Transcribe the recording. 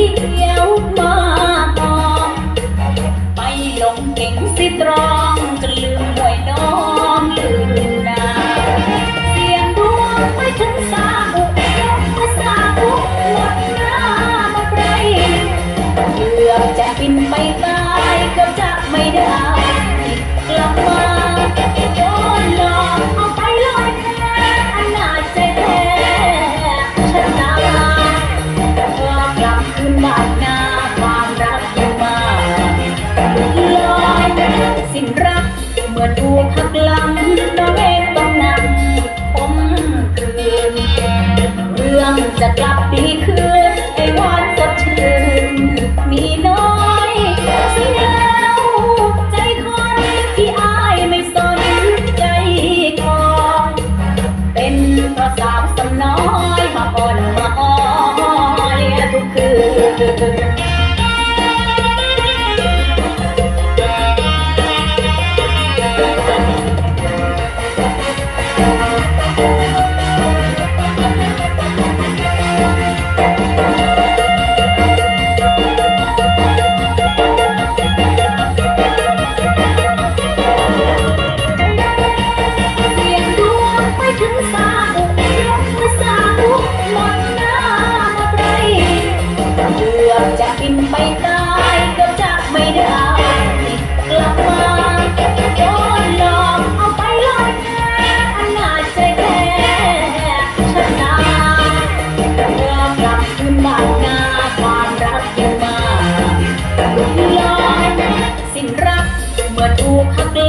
ಕಿಡಿ จะกลับดีคืนไอ้วันสดชื่นมีน้อยเสียแล้วใจคนที่อายไม่สนใจกอนเป็นเพราะสาวสำน้อยมาอ่อนมาอ้อยทุกคืน จะกินไปตายก็จะไม่ได้ กลับมาโดนหลอกเอาไปลอยแพอนาจใจแค่ชนะเรอกลับขึ้นบ้านนาความรักยังมาลอยสิ้นรักเมื่อถูกหัก